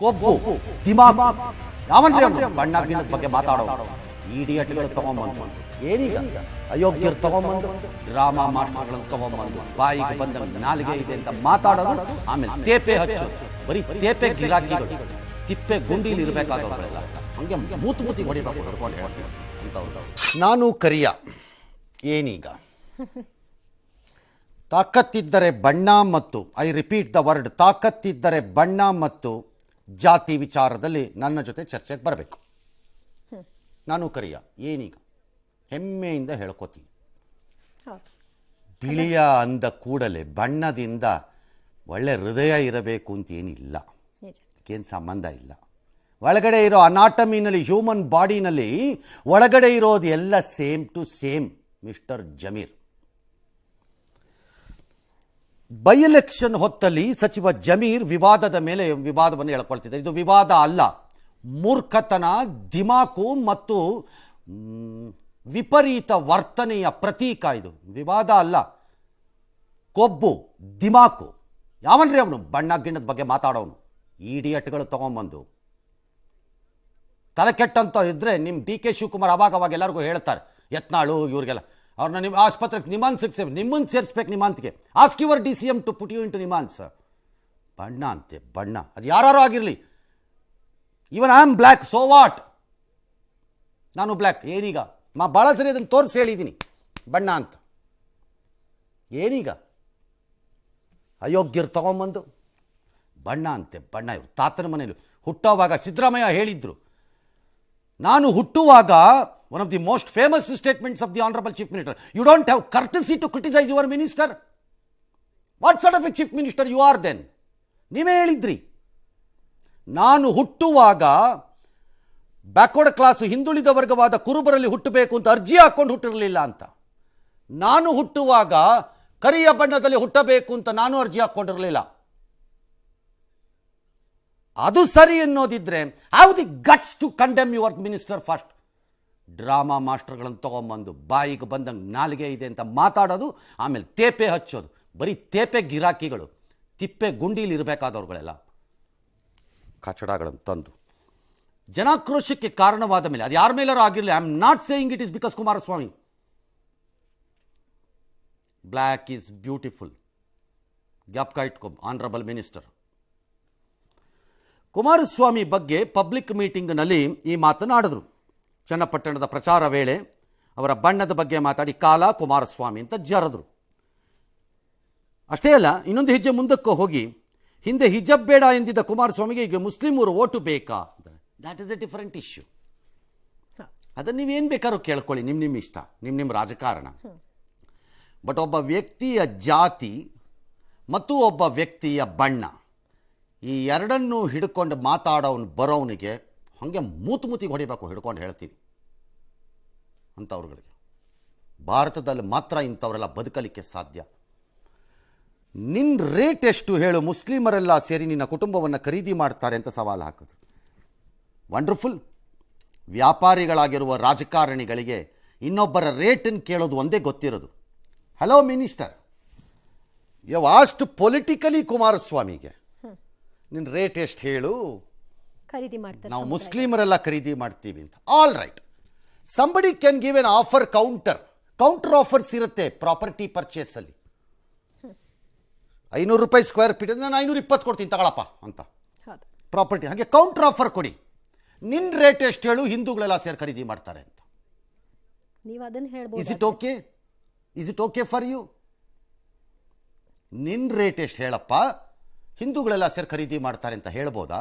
ಕೊಬ್ಬು ಅವ್ನು ಬಣ್ಣ ಗಿಣ್ಣದ ಬಗ್ಗೆ ಮಾತಾಡೋ ಇಡಿಯಟ್ಗಳು ತಗೊಂಬಂದು ಏನೀಗ? ಅಯೋಗ್ಯರು ತಗೊಂಬಂದು ಡ್ರಾಮಾ ಮಾಸ್ಟರ್ಗಳನ್ನು ತಗೊಂಬಂದು ಬಾಯಿಗೆ ಬಂದ ನಾಲಿಗೆ ಇದೆ ಅಂತ ಮಾತಾಡೋದು, ಆಮೇಲೆ ತೇಪೆ ಹಚ್ಚು ಬರೀ ತೇಪೆ ಗಿರಾಕಿಗಳು. ತಿಪ್ಪೆ ಗುಂಡಿಲಿ ಇರಬೇಕಾದವರೆಲ್ಲ ಹಂಗೆ ಮೂತು ಮೂತಿ ಹೊಡಿಬೇಕು ಹೊಡ್ಕೊಂಡು ಹೇಳ್ತೀವಿ ನಾನು ಕರಿಯ. ಏನೀಗ? ತಾಕತ್ತಿದ್ದರೆ ಬಣ್ಣ ಮತ್ತು, ಐ ರಿಪೀಟ್ ದ ವರ್ಡ್, ತಾಕತ್ತಿದ್ದರೆ ಬಣ್ಣ ಮತ್ತು ಜಾತಿ ವಿಚಾರದಲ್ಲಿ ನನ್ನ ಜೊತೆ ಚರ್ಚೆಗೆ ಬರಬೇಕು. ನಾನು ಕರಿಯ ಏನೀಗ? ಹೆಮ್ಮೆಯಿಂದ ಹೇಳ್ಕೊತೀನಿ. ಬಿಳಿಯ ಅಂದ ಕೂಡಲೇ ಬಣ್ಣದಿಂದ ಒಳ್ಳೆ ಹೃದಯ ಇರಬೇಕು ಅಂತ ಏನಿಲ್ಲ. ಏನು ಸಂಬಂಧ ಇಲ್ಲ. ಒಳಗಡೆ ಇರೋ ಅನಾಟಮಿನಲ್ಲಿ ಹ್ಯೂಮನ್ ಬಾಡಿನಲ್ಲಿ ಒಳಗಡೆ ಇರೋದು ಎಲ್ಲ same to same mister Zameer. By election ಹೊತ್ತಲ್ಲಿ ಸಚಿವ ಜಮೀರ್ ವಿವಾದದ ಮೇಲೆ ವಿವಾದವನ್ನು ಹೇಳ್ಕೊಳ್ತಿದ್ದಾರೆ ಇದು ವಿವಾದ ಅಲ್ಲ, ಮೂರ್ಖತನ, ದಿಮಾಕು ಮತ್ತು ವಿಪರೀತ ವರ್ತನೆಯ ಪ್ರತೀಕ ಇದು. ವಿವಾದ ಅಲ್ಲ, ಕೊಬ್ಬು, ದಿಮಾಕು. ಯಾವನ್ರಿ ಅವನು? ಬಣ್ಣ ಗಿಣ್ಣದ ಬಗ್ಗೆ ಮಾತಾಡೋನು. ಇಡಿಯಟ್ಗಳು ತಗೊಂಬಂದು ತಲೆ ಕೆಟ್ಟಂತ ಇದ್ರೆ ನಿಮ್ಮ ಡಿ ಕೆ ಶಿವಕುಮಾರ್ ಅವಾಗ ಅವಾಗ ಎಲ್ಲರಿಗೂ ಹೇಳ್ತಾರೆ, ಯತ್ನಾಳು ಇವ್ರಿಗೆಲ್ಲ. ಅವ್ರನ್ನ ನಿಮ್ಮ ಆಸ್ಪತ್ರೆಗೆ ನಿಮಾನ್ ಸೇರಿಸ್ಬೇಕು ನಿಮ್ಮನ್ನು ಸೇರಿಸ್ಬೇಕು ನಿಮಾನ್ಸ್ಗೆ ask your D C M to put you into NIMHANS ಬಣ್ಣ ಅಂತೆ, ಬಣ್ಣ. ಅದು ಯಾರು ಆಗಿರಲಿ. Even I am black so what ನಾನು ಬ್ಲ್ಯಾಕ್ ಏನೀಗ? ಮಾ ಭಾಳ ಸರಿ ಅದನ್ನು ತೋರಿಸಿ ಹೇಳಿದ್ದೀನಿ ಬಣ್ಣ ಅಂತ. ಏನೀಗ? ಅಯೋಗ್ಯರು ತಗೊಂಬಂದು. ಬಣ್ಣ ಅಂತೆ, ಬಣ್ಣ. ಇವರು ತಾತನ ಮನೇಲಿ ಹುಟ್ಟೋವಾಗ ಸಿದ್ದರಾಮಯ್ಯ ಹೇಳಿದ್ರು. ನಾನು ಹುಟ್ಟುವಾಗ one of the most famous statements of the honourable chief minister you don't have courtesy to criticise your minister what sort of a chief minister you are then ನೀವೇ ಹೇಳಿದ್ರಿ. ನಾನು ಹುಟ್ಟುವಾಗ ಬ್ಯಾಕ್ವರ್ಡ್ ಕ್ಲಾಸು ಹಿಂದುಳಿದ ವರ್ಗವಾದ ಕುರುಬರಲ್ಲಿ ಹುಟ್ಟಬೇಕು ಅಂತ ಅರ್ಜಿ ಹಾಕ್ಕೊಂಡು ಹುಟ್ಟಿರಲಿಲ್ಲ ಅಂತ. ನಾನು ಹುಟ್ಟುವಾಗ ಕರಿಯ ಬಣ್ಣದಲ್ಲಿ ಹುಟ್ಟಬೇಕು ಅಂತ ನಾನು ಅರ್ಜಿ ಹಾಕ್ಕೊಂಡಿರಲಿಲ್ಲ. ಅದು ಸರಿ ಅನ್ನೋದಿದ್ರೆ have the guts to condemn your minister first drama ಮಾಸ್ಟರ್ಗಳನ್ನು ತೊಗೊಂಬಂದು ಬಾಯಿಗೆ ಬಂದಂಗೆ ನಾಲಿಗೆ ಇದೆ ಅಂತ ಮಾತಾಡೋದು, ಆಮೇಲೆ ತೇಪೆ ಹಚ್ಚೋದು. ಬರೀ ತೇಪೆ ಗಿರಾಕಿಗಳು, ತಿಪ್ಪೆ ಗುಂಡೀಲಿ ಇರಬೇಕಾದವ್ರುಗಳೆಲ್ಲ ಕಚಡಗಳನ್ನು ತಂದು. ಜನಾಕ್ರೋಶಕ್ಕೆ ಕಾರಣವಾದ ಮೇಲೆ, ಅದು ಯಾರ ಮೇಲಾರು ಆಗಿರಲಿ I am not saying it is because Kumaraswamy. Black is beautiful ಜ್ಞಾಪಕ ಇಟ್ಕೊ ಆನರಬಲ್ ಮಿನಿಸ್ಟರ್ ಕುಮಾರಸ್ವಾಮಿ ಬಗ್ಗೆ ಪಬ್ಲಿಕ್ ಮೀಟಿಂಗ್ನಲ್ಲಿ ಈ ಮಾತನಾಡಿದ್ರು. ಚನ್ನಪಟ್ಟಣದ ಪ್ರಚಾರ ವೇಳೆ ಅವರ ಬಣ್ಣದ ಬಗ್ಗೆ ಮಾತಾಡಿ ಕಾಲ ಕುಮಾರಸ್ವಾಮಿ ಅಂತ ಜರದ್ರು. ಅಷ್ಟೇ ಅಲ್ಲ ಇನ್ನೊಂದು ಹೆಜ್ಜೆ ಮುಂದಕ್ಕೆ ಹೋಗಿ ಹಿಂದೆ ಹಿಜಬ್ ಬೇಡ ಎಂದಿದ್ದ ಕುಮಾರಸ್ವಾಮಿಗೆ ಈಗ ಮುಸ್ಲಿಮರು ಓಟು ಬೇಕಾ that is a different issue ಅದನ್ನು ನೀವೇನು ಬೇಕಾದ್ರೂ ಕೇಳ್ಕೊಳ್ಳಿ ನಿಮ್ಮ ನಿಮ್ಮ ಇಷ್ಟ ನಿಮ್ಮ ನಿಮ್ಮ ರಾಜಕಾರಣ. ಬಟ್ ಒಬ್ಬ ವ್ಯಕ್ತಿಯ ಜಾತಿ ಮತ್ತು ಒಬ್ಬ ವ್ಯಕ್ತಿಯ ಬಣ್ಣ ಈ ಎರಡನ್ನೂ ಹಿಡ್ಕೊಂಡು ಮಾತಾಡೋನು ಬರೋವನಿಗೆ ಹಾಗೆ ಮೂತು ಮೂತಿಗೆ ಹೊಡಿಬೇಕು ಹಿಡ್ಕೊಂಡು ಹೇಳ್ತೀನಿ ಅಂಥವ್ರುಗಳಿಗೆ. ಭಾರತದಲ್ಲಿ ಮಾತ್ರ ಇಂಥವರೆಲ್ಲ ಬದುಕಲಿಕ್ಕೆ ಸಾಧ್ಯ. ನಿನ್ನ ರೇಟ್ ಎಷ್ಟು ಹೇಳು ಮುಸ್ಲಿಮರೆಲ್ಲ ಸೇರಿ ನಿನ್ನ ಕುಟುಂಬವನ್ನು ಖರೀದಿ ಮಾಡ್ತಾರೆ ಅಂತ ಸವಾಲು ಹಾಕಿದ್ರು ವಂಡರ್ಫುಲ್ ವ್ಯಾಪಾರಿಗಳಾಗಿರುವ ರಾಜಕಾರಣಿಗಳಿಗೆ ಇನ್ನೊಬ್ಬರ ರೇಟನ್ನು ಕೇಳೋದು ಒಂದೇ ಗೊತ್ತಿರೋದು. ಹಲೋ ಮಿನಿಸ್ಟರ್ ಯವ್ ಅಷ್ಟು ಪೊಲಿಟಿಕಲಿ ಕುಮಾರಸ್ವಾಮಿಗೆ ನಿನ್ನ ರೇಟ್ ಎಷ್ಟು ಹೇಳು? ಖರೀದಿ ಮಾಡ್ತಾರೆ ನಾವು. ಮುಸ್ಲಿಮರೆಲ್ಲ ಖರೀದಿ ಮಾಡ್ತೀವಿ ಅಂತ. All right somebody can give an offer counter counter offers ಇರುತ್ತೆ ಪ್ರಾಪರ್ಟಿ ಪರ್ಚೇಸ್ ಅಲ್ಲಿ. ಐನೂರು ರೂಪಾಯಿ ಸ್ಕ್ವೇರ್ ಫೀಟ್ ನಾನು ಐನೂರ ಇಪ್ಪತ್ತು ಕೊಡ್ತೀನಿ ತಗೊಳಪ್ಪ ಅಂತ. ಪ್ರಾಪರ್ಟಿ ಹಾಗೆ ಕೌಂಟರ್ ಆಫರ್ ಕೊಡಿ. ನಿನ್ನ ರೇಟ್ ಎಷ್ಟು ಹೇಳು ಹಿಂದೂಗಳೆಲ್ಲ ಸೇರಿ ಖರೀದಿ ಮಾಡ್ತಾರೆ ಅಂತ. ನೀವು ಅದನ್ನ ಇಸ್ ಹೇಳ್ಬೋದು it okay is it okay for you ನಿನ್ನ ರೇಟ್ ಎಷ್ಟು ಹೇಳಪ್ಪ ಹಿಂದೂಗಳೆಲ್ಲ ಸೇರಿ ಖರೀದಿ ಮಾಡ್ತಾರೆ ಅಂತ ಹೇಳ್ಬೋದಾ?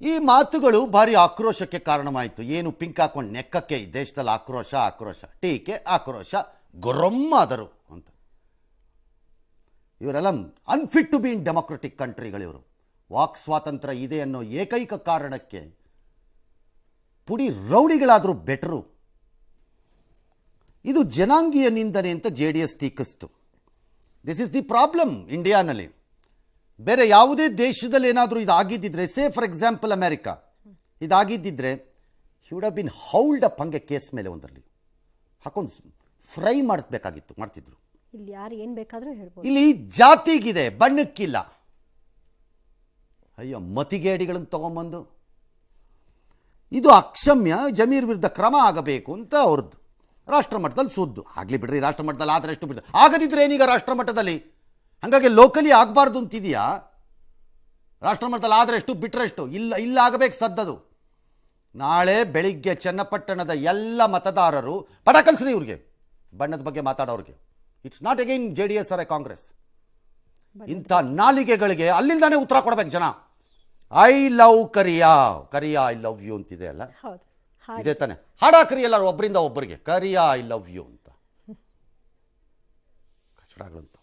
ಈ ಮಾತುಗಳು ಭಾರಿ ಆಕ್ರೋಶಕ್ಕೆ ಕಾರಣವಾಯಿತು. ಏನು ಪಿಂಕ್ ಹಾಕೊಂಡು ನೆಕ್ಕಕ್ಕೆ ಈ ದೇಶದಲ್ಲಿ ಆಕ್ರೋಶ ಆಕ್ರೋಶ, ಟೀಕೆ, ಆಕ್ರೋಶ, ಗೊರಮ್ಮಾದರು ಅಂತ. ಇವರೆಲ್ಲ unfit to be in democratic ಕಂಟ್ರಿಗಳಿವರು ವಾಕ್ ಸ್ವಾತಂತ್ರ್ಯ ಇದೆ ಅನ್ನೋ ಏಕೈಕ ಕಾರಣಕ್ಕೆ ಪುಡಿ ರೌಡಿಗಳಾದರೂ ಬೆಟರು ಇದು ಜನಾಂಗೀಯ ನಿಂದನೆ ಅಂತ ಜೆ ಡಿ ಎಸ್ ಟೀಕಿಸ್ತು. ದಿಸ್ ಇಸ್ ದಿ ಪ್ರಾಬ್ಲಮ್ ಇಂಡಿಯಾನಲ್ಲಿ ಬೇರೆ ಯಾವುದೇ ದೇಶದಲ್ಲಿ ಏನಾದರೂ ಇದಾಗಿದ್ದಿದ್ರೆ ಸೇ ಫಾರ್ ಎಕ್ಸಾಂಪಲ್ ಅಮೆರಿಕ ಇದಾಗಿದ್ದಿದ್ರೆ ಹಿ ವುಡ್ ಹ್ ಬಿನ್ ಹೌಲ್ಡ್ ಅಪ್ ಹಂಗೆ ಕೇಸ್ ಮೇಲೆ ಒಂದರಲ್ಲಿ. ಹಾಕೊಂಡು ಫ್ರೈ ಮಾಡಿಸ್ಬೇಕಾಗಿತ್ತು ಮಾಡ್ತಿದ್ರು. ಇಲ್ಲಿ ಯಾರು ಏನು ಬೇಕಾದರೂ ಹೇಳ್ಬೋದು. ಇಲ್ಲಿ ಜಾತಿಗಿದೆ ಬಣ್ಣಕ್ಕಿಲ್ಲ. ಅಯ್ಯೋ ಮತಿಗೇಡಿಗಳನ್ನು ತಗೊಂಬಂದು. ಇದು ಅಕ್ಷಮ್ಯ ಜಮೀರ್ ವಿರುದ್ಧ ಕ್ರಮ ಆಗಬೇಕು ಅಂತ ಅವ್ರದ್ದು. ರಾಷ್ಟ್ರಮಟ್ಟದಲ್ಲಿ ಸುದ್ದು. ಆಗಲಿ ಬಿಡ್ರಿ ರಾಷ್ಟ್ರಮಟ್ಟದಲ್ಲಿ ಆದರೆ ಎಷ್ಟು ಬಿಡ್ರಿ. ಆಗದಿದ್ರೆ ಏನೀಗ ರಾಷ್ಟ್ರ ಮಟ್ಟದಲ್ಲಿ ಹಾಗಾಗಿ ಲೋಕಲಿ ಆಗಬಾರ್ದು ಅಂತಿದೆಯಾ? ರಾಷ್ಟ್ರ ಮಟ್ಟದಲ್ಲಿ ಆದರೆ ಎಷ್ಟು? ಬಿಟ್ರೆಷ್ಟು ಇಲ್ಲ ಇಲ್ಲ ಆಗಬೇಕು ಸದ್ದದು. ನಾಳೆ ಬೆಳಿಗ್ಗೆ ಚನ್ನಪಟ್ಟಣದ ಎಲ್ಲ ಮತದಾರರು ಪಟ ಕಲಿಸ್ರಿ ಇವ್ರಿಗೆ ಬಣ್ಣದ ಬಗ್ಗೆ ಮಾತಾಡೋರಿಗೆ. It's not again J D S or Congress. ಇಂಥ ನಾಲಿಗೆಗಳಿಗೆ ಅಲ್ಲಿಂದಾನೇ ಉತ್ತರ ಕೊಡಬೇಕು ಜನ. ಐ ಲವ್ ಕರಿಯಾ. ಕರಿಯಾ ಐ ಲವ್ ಯು ಅಂತಿದೆ ಅಲ್ಲ? ಇದೇ ತಾನೆ. ಹಾಡಾಕ್ರಿ ಎಲ್ಲರೂ ಒಬ್ಬರಿಂದ ಒಬ್ಬರಿಗೆ. ಕರಿಯಾ ಐ ಲವ್ ಯು ಅಂತ. ಕಚಡಗಳಂತ